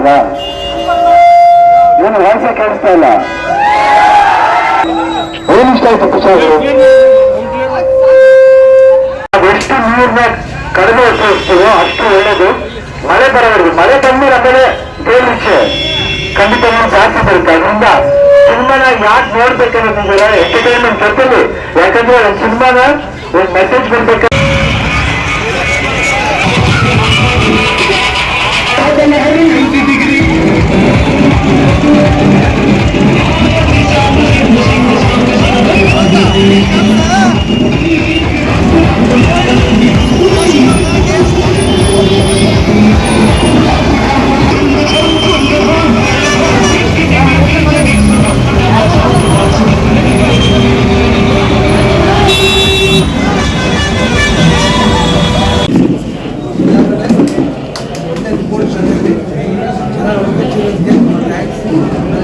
ಕನ್ನಡದ ಏನು ಕೇಳಿಸ್ತಾ ಇಲ್ಲ. ಏನ್ ಇಷ್ಟ ಆಯ್ತು ಪುಸ್ತಕ ಎಷ್ಟು ನೀರ್ನ ಕಡಿಮೆ ಅಷ್ಟು ಒಳ್ಳೇದು. ಮಳೆ ಬರೋವರೆಗೂ, ಮಳೆ ಬಂದ್ಮೇಲೆ ಆಮೇಲೆ ದೇವರಿಚ್ಛೆ ಖಂಡಿತ ಜಾಸ್ತಿ ಬರುತ್ತೆ. ಅದರಿಂದ ಸಿನಿಮಾನ ಯಾಕೆ ನೋಡ್ಬೇಕನ್ನೋದಿಲ್ಲ ಎಂಟರ್ಟೈನ್ಮೆಂಟ್ ಜೊತೆಲಿ. ಯಾಕಂದ್ರೆ ಸಿನಿಮಾನ ಒಂದು ಮೆಸೇಜ್ ಬರ್ಬೇಕು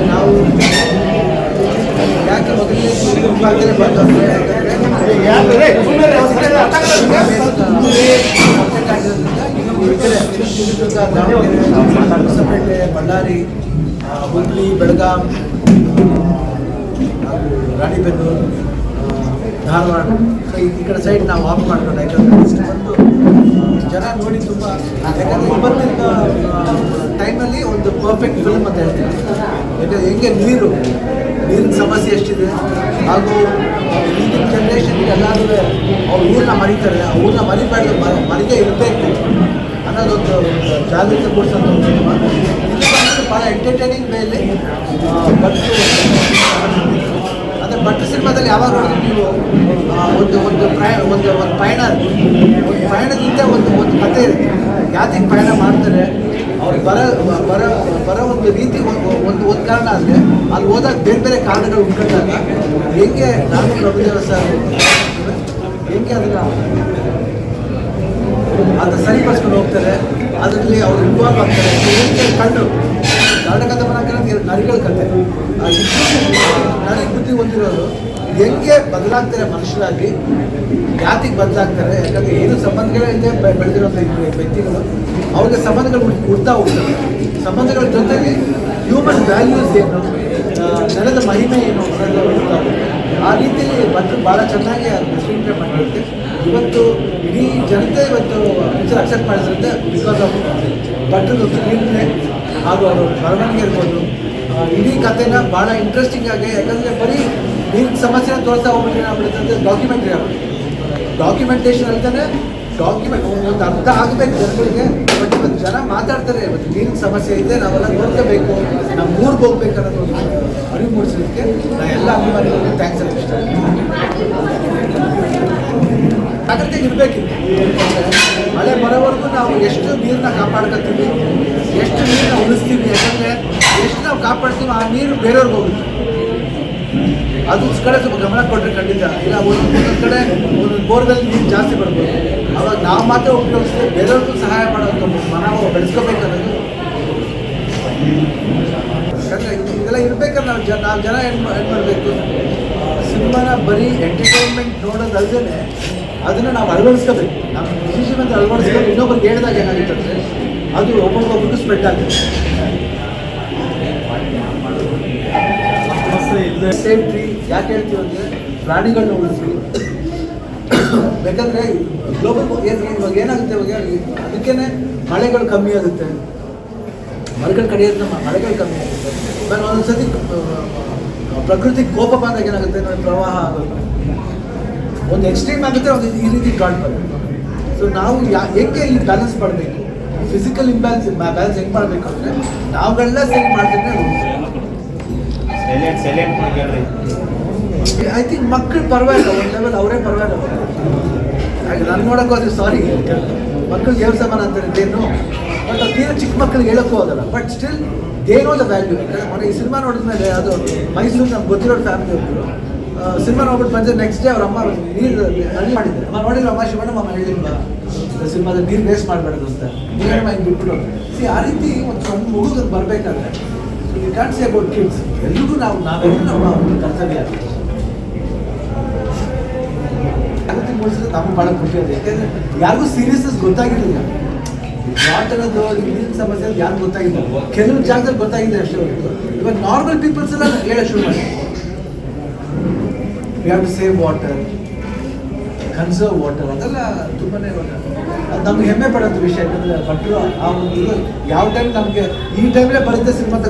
ನಾವು ಯಾಕೆ ಮೊದಲನೇ ಭಾಗದಲ್ಲಿ ಬಂದು ಅಂದರೆ ಯಾಕಂದರೆ ಹೊಸಪೇಟೆ ಬಳ್ಳಾರಿ ಹುಬ್ಳಿ ಬೆಳಗಾಂ ರಾಣಿಬೆನ್ನೂರು ಧಾರವಾಡ ಈ ಕಡೆ ಸೈಡ್ ನಾವು ಆಫ್ ಮಾಡ್ಕೊಂಡು ಯಾಕಂದರೆ ಬಂದು ಜನ ನೋಡಿ ತುಂಬ ಯಾಕಂದರೆ ಒಂದು ಪರ್ಫೆಕ್ಟ್ ಫಿಲ್ಮ್ ಅಂತ ಹೇಳ್ತೀನಿ. ಯಾಕಂದರೆ ಹೆಂಗೆ ನೀರು, ನೀರಿನ ಸಮಸ್ಯೆ ಎಷ್ಟಿದೆ, ಹಾಗೂ ಈಗಿನ ಜನ್ರೇಷನ್ಗೆ ಎಲ್ಲಾದರೂ ಅವ್ರ ಊರನ್ನ ಮರಿತಾರೆ, ಆ ಊರನ್ನ ಮರಿಬಾರ್ದು, ಮರ, ಮರಿಗೆ ಇರಬೇಕು ಅನ್ನೋದೊಂದು ಜಾಗೃತಿ ಕೊಡಿಸೋದು ಭಾಳ ಎಂಟರ್ಟೈನಿಂಗ್ ಮೇಲೆ ಬಟ್ಟು ಅಂದರೆ ಬಟ್ಟು ಸಿನಿಮಾದಲ್ಲಿ ಯಾವಾಗ ನೀವು ಒಂದು ಒಂದು ಪ್ರಯಾಣ ಒಂದು ಒಂದು ಪಯಣ, ಒಂದು ಪಯಣದಿಂದ ಒಂದು ಒಂದು ಕಥೆ ಇರುತ್ತೆ. ಯಾತಿಗೆ ಪಯಣ ಮಾಡ್ತಾರೆ ಬರ ಬರ, ಬರೋ ಒಂದು ರೀತಿ ಒಂದು ಒಂದು ಕಾರಣ ಆದರೆ ಅಲ್ಲಿ ಹೋದಾಗ ಬೇರೆ ಬೇರೆ ಕಾರಣಗಳು ಉಂಟಾಗ ಹೆಂಗೆ ನಾನು ಪ್ರಭುದೇವ ಸರ್ ಹೆಂಗೆ ಅದನ್ನು ಅದನ್ನ ಸರಿಪಡಿಸ್ಕೊಂಡು ಹೋಗ್ತಾರೆ, ಅದರಲ್ಲಿ ಅವ್ರು ಇನ್ವಾಲ್ವ್ ಆಗ್ತಾರೆ ಕಣ್ಣು ನಾಟಕದ ಮನಕ್ಕೆ ನರಿಗಳ ಕತೆ. ನನಗೆ ಬುದ್ಧಿ ಹೊಂದಿರೋರು ಹೆಂಗೆ ಬದಲಾಗ್ತಾರೆ ಮನುಷ್ಯರಾಗಿ, ಜಾತಿಗೆ ಬದಲಾಗ್ತಾರೆ, ಯಾಕಂದರೆ ಏನು ಸಂಬಂಧಗಳೇ ಬೆಳೆದಿರೋ ವ್ಯಕ್ತಿಗಳು, ಅವ್ರಿಗೆ ಸಂಬಂಧಗಳು ಉಡ್ತಾ ಹೋಗ್ತವೆ. ಸಂಬಂಧಗಳ ಜೊತೆಗೆ ಹ್ಯೂಮನ್ ವ್ಯಾಲ್ಯೂಸ್ ಏನು ನೆಲದ ಮಹಿಮೆ ಏನು ಆ ರೀತಿಯಲ್ಲಿ ಬಂದು ಭಾಳ ಚೆನ್ನಾಗಿ ಪ್ಲೇ ಮಾಡಿರುತ್ತೆ. ಇವತ್ತು ಇಡೀ ಜನತೆ ಇವತ್ತು ಪಿಕ್ಚರ್ ಅಕ್ಸೆಪ್ಟ್ ಮಾಡಿಸಿರುತ್ತೆ ಬಿಕಾಸ್ ಆಫ್ ಭಟ್ರದ ಸ್ಕ್ರೀನ್ ಹಾಗೂ ಅವರು ಬರವಣಿಗೆ ಇರ್ಬೋದು. ಇಡೀ ಕಥೆನ ಭಾಳ ಇಂಟ್ರೆಸ್ಟಿಂಗ್ ಆಗಿ, ಯಾಕಂದರೆ ಬರೀ ನೀರಿನ ಸಮಸ್ಯೆನ ತೋರಿಸ್ತಾ ಹೋಗ್ಬಿಟ್ಟು ಏನಾಗ್ಬಿಡುತ್ತೆ ಡಾಕ್ಯುಮೆಂಟ್ರಿ ಆಗ್ಬಿಡುತ್ತೆ ಡಾಕ್ಯುಮೆಂಟೇಷನ್ ಅಂತಾನೆ ಡಾಕ್ಯುಮೆಂಟ್ ಒಂದು ಅರ್ಥ ಆಗಬೇಕು ಜನಗಳಿಗೆ ಬಟ್ ಇವತ್ತು ಜನ ಮಾತಾಡ್ತಾರೆ, ಇವತ್ತು ನೀರಿನ ಸಮಸ್ಯೆ ಇದೆ, ನಾವೆಲ್ಲ ನೋಡ್ಕೋಬೇಕು. ನಮ್ಮ ಊರಿಗೆ ಹೋಗ್ಬೇಕು ಅನ್ನೋದು ಒಂದು ಅರಿವು ಮೂಡಿಸೋದಕ್ಕೆ ನಾನು ಎಲ್ಲ ಅಭಿಮಾನಿಗಳಿಗೆ ಥ್ಯಾಂಕ್ಸ್ ಅಂತ ಇಷ್ಟ. ಜಾಗ್ರತೆ ಇರಬೇಕಿತ್ತು. ಮಳೆ ಬರೋವರೆಗೂ ನಾವು ಎಷ್ಟು ನೀರನ್ನ ಕಾಪಾಡ್ಕೊತೀವಿ, ಎಷ್ಟು ನೀರನ್ನ ಉಳಿಸ್ತೀವಿ, ಯಾಕಂದರೆ ಎಷ್ಟು ನಾವು ಕಾಪಾಡ್ತೀವಿ ಆ ನೀರು ಬೇರೆಯವ್ರಿಗೆ ಹೋಗುತ್ತೆ. ಅದು ಕಡೆ ಸ್ವಲ್ಪ ಗಮನ ಕೊಟ್ಟರೆ ಖಂಡಿತ. ಇಲ್ಲ ಒಂದೊಂದು ಕಡೆ ಒಂದೊಂದು ಬೋರ್ದಲ್ಲಿ ನೀರು ಜಾಸ್ತಿ ಬರ್ಬೋದು. ಅವಾಗ ನಾವು ಮಾತ್ರ ಉಪಯೋಗಿಸಿದ್ರೆ ಬೇರೆಯವ್ರಿಗೂ ಸಹಾಯ ಮಾಡೋಂಥ ಮನವ ಬೆಳೆಸ್ಕೋಬೇಕನ್ನೋದು ಇದೆಲ್ಲ ಇರಬೇಕಲ್ಲ ನಾವು ಜನ ನಾವು ಜನ ಏನು ಏನು ಮಾಡಬೇಕು ಸಿನಿಮಾನ ಬರೀ ಎಂಟರ್ಟೈನ್ಮೆಂಟ್ ನೋಡೋದಲ್ದೇ ಅದನ್ನು ನಾವು ಅಳವಡಿಸ್ಕೋಬೇಕು. ನಮ್ಮ ಅಂತ ಅಳವಡಿಸ್ಕೊಂಡು ಇನ್ನೊಬ್ಬರಿಗೆ ಹೇಳಿದಾಗ ಏನಾಗುತ್ತೆ ಅಂದರೆ ಅದು ಒಬ್ಬೊಬ್ಬೊಬ್ಬರಿಗೂ ಸ್ಪ್ರೆಡ್ ಆಗುತ್ತೆ. ಸೇಫ್ಟಿ ಯಾಕೆ ಹೇಳ್ತೀವಿ ಅಂದರೆ ಪ್ರಾಣಿಗಳನ್ನ ಉಳಿಸಿ. ಬೇಕಂದ್ರೆ ಗ್ಲೋಬಲ್ ಇವಾಗ ಏನಾಗುತ್ತೆ ಇವಾಗ ಅದಕ್ಕೇ ಮಳೆಗಳು ಕಮ್ಮಿ ಆಗುತ್ತೆ. ಮರಗಳು ಕಡಿಯೋದ್ರಿಂದ ಮಳೆಗಳು ಕಮ್ಮಿ ಆಗುತ್ತೆ. ಆಮೇಲೆ ಒಂದೊಂದು ಸತಿ ಪ್ರಕೃತಿ ಕೋಪ ಬಂದಾಗ ಏನಾಗುತ್ತೆ ಅಂದ್ರೆ ಪ್ರವಾಹ ಆಗುತ್ತೆ ಒಂದು ಎಕ್ಸ್ಟ್ರೀಮ್ ಆಗುತ್ತೆ, ಒಂದು ಈ ರೀತಿ ಕಾಣ್ ಬರುತ್ತೆ ಸೊ ನಾವು ಯಾ ಹೆಂಗೆ ಇಲ್ಲಿ ಬ್ಯಾಲೆನ್ಸ್ ಮಾಡಬೇಕು? ಫಿಸಿಕಲ್ ಇಂಬ್ಯಾಲೆನ್ಸ್ ಬ್ಯಾಲೆನ್ಸ್ ಹೆಂಗೆ ಮಾಡಬೇಕು ಅಂದರೆ ನಾವುಗಳೆಲ್ಲ ಸೇವ್ ಮಾಡ್ಕೊಳ್ರಿ ಐ ಥಿಂಕ್ ಮಕ್ಕಳು ಪರವಾಗಿಲ್ಲ, ಒಂದು ಲೆವೆಲ್ ಅವರೇ ಪರವಾಗಿಲ್ಲ. ಹಾಗೆ ನಾನು ನೋಡೋಕೆ ಹೋದ್ರೆ ಸಾರಿ ಮಕ್ಕಳು ದೇವ್ರ ಸಮಾನ ಅಂತಾರೆ ದೇನು ಬಟ್ ಅದು ಚಿಕ್ಕ ಮಕ್ಕಳಿಗೆ ಹೇಳೋಕ್ಕೂ ಹೋಗಲ್ಲ. ಬಟ್ ಸ್ಟಿಲ್ ದೇನೋ ದ ವ್ಯಾಲ್ಯೂ ಯಾಕಂದ್ರೆ ಮೊನ್ನೆ ಈ ಸಿನಿಮಾ ನೋಡಿದ್ಮೇಲೆ ಅದು ಮೈಸೂರು ನಮ್ಗೆ ಗೊತ್ತಿರೋ ಫ್ಯಾಮಿಲಿ ಒಬ್ಬರು ಸಿನಿಮಾ ನೋಡ್ಬಿಟ್ಟು ಬಂದರೆ ನೆಕ್ಸ್ಟ್ ಡೇ ಅವ್ರ ಅಮ್ಮ ನೀರು ಅಲ್ಲಿ ಮಾಡಿದ್ದಾರೆ ಅಮ್ಮ ನೋಡಿಲ್ಲ ಅಮ್ಮ, ಶಿವಣ್ಣ ಅಮ್ಮ ಹೇಳಿಲ್ವಾ ಸಿನಿಮಾದಲ್ಲಿ ನೀರು ವೇಸ್ಟ್ ಮಾಡಬಾರ್ದು ಅಂತ. ನೀರಮ್ಮ ಹಿಂಗೆ ಬಿಟ್ಬಿಟ್ಟು ಸಿ ಆ ರೀತಿ ಒಂದು ಸಣ್ಣ ಮುಗಿದು ಬರಬೇಕಾದ್ರೆ you can see about kids ಎಲ್ರಿಗೂ ನಾವು ನಾವೆಲ್ಲರೂ ನಮ್ಮ ಒಂದು ಕರ್ತವ್ಯ ಜಾಗೃತಿ ಮೂಡಿಸಿದ್ರೆ ಭಾಳ ಖುಷಿ ಇದೆ ಯಾಕೆಂದರೆ ಯಾರಿಗೂ ಸೀರಿಯಸ್ನೆಸ್ ಗೊತ್ತಾಗಿರಲಿಲ್ಲ ವಾಟರದ್ದು ನೀರಿನ ಸಮಸ್ಯೆ ಯಾರು ಗೊತ್ತಾಗಿಲ್ಲ. ಕೆಲವು ಜಾಗದಲ್ಲಿ ಗೊತ್ತಾಗಿದೆ ಅಷ್ಟೇ ಹೊರತು. ಇವಾಗ ನಾರ್ಮಲ್ ಪೀಪಲ್ಸ್ ಎಲ್ಲ ಹೇಳಕ್ ಶುರು ಮಾಡಿ we have to save water conserve water ಅದೆಲ್ಲ ತುಂಬಾನೇ ಅದು ನಮ್ಗೆ ಹೆಮ್ಮೆ ಪಡೋದು ವಿಷಯ ಯಾಕಂದ್ರೆ ಭಟ್ರು ಆ ಒಂದು ಯಾವ ಟೈಮ್ ನಮಗೆ ಈ ಟೈಮಲ್ಲೇ ಬರುತ್ತೆ ಸಿನಿಮಾ ಅಂತ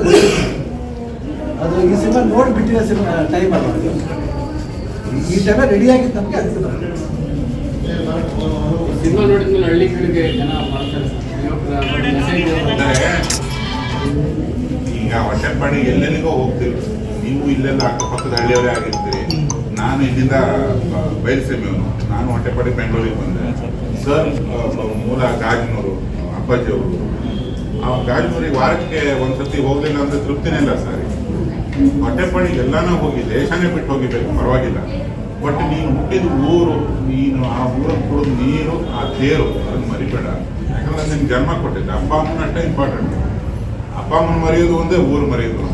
ಅದು ಈ ಸಿನಿಮಾ ನೋಡಿಬಿಟ್ಟಿರೋ ಸಿನಿಮಾ ಟೈಮ್ ಅಲ್ಲ ಅದು. ಈ ಟೈಮ್ ರೆಡಿ ಆಗಿತ್ತು ನಮಗೆ ಅದಕ್ಕೆ ಬರುತ್ತೆ. ಸಿನಿಮಾ ನೋಡಿದ್ಮೇಲೆ ಹಳ್ಳಿ ಕಡೆಗೆ ಜನ ಮಾಡ್ತಾರೆ. ಈಗ ಹೊಟ್ಟೆ ಹೊಟ್ಟೆಪಾಡಿ ಎಲ್ಲೆಲ್ಲಿಗೋ ಹೋಗ್ತೀವಿ ನೀವು ಇಲ್ಲೆಲ್ಲ ಅಕ್ಕಪಕ್ಕದ ಹಳ್ಳಿಯವರೇ ಆಗಿರ್ತೀರಿ. ನಾನು ಇಲ್ಲಿಂದ ಸೇಮಿ ಬಯಲುಸೀಮೆಯವನು ನಾನು ಹೊಟ್ಟೆಪಾಡಿ ಬೆಂಗಳೂರಿಗೆ ಬಂದೆ. ಸರ್ ಮೂಲ ಗಾಜನೂರು ಅಪ್ಪಾಜಿಯವರು ಆ, ಗಾಜನೂರಿಗೆ ವಾರಕ್ಕೆ ಒಂದ್ಸತಿ ಹೋಗ್ಲಿಲ್ಲ ಅಂದ್ರೆ ತೃಪ್ತಿನೇ ಇಲ್ಲ ಸರ್ ಹೊಟ್ಟೆಪಾಡಿ ಎಲ್ಲಾನು ಹೋಗಿ, ದೇಶನೇ ಬಿಟ್ಟು ಹೋಗಿಬೇಕು ಪರವಾಗಿಲ್ಲ. ಬಟ್ ನೀನು ಹುಟ್ಟಿದ ಊರು, ನೀನು ಆ ಊರಲ್ಲಿ ಕುಡಿದ ನೀರು, ಆ ತೇರು. ಅದನ್ನ ಮರಿಬೇಡ. ಯಾಕಂದ್ರೆ ನಿನ್ ಜನ್ಮ ಕೊಟ್ಟಿದ್ದೆ. ಅಪ್ಪ ಅಮ್ಮನ ಅಷ್ಟೇ ಇಂಪಾರ್ಟೆಂಟ್ ಅಪ್ಪ ಅಮ್ಮನ ಮರೆಯೋದು ಒಂದೇ, ಊರು ಮರೆಯೋದು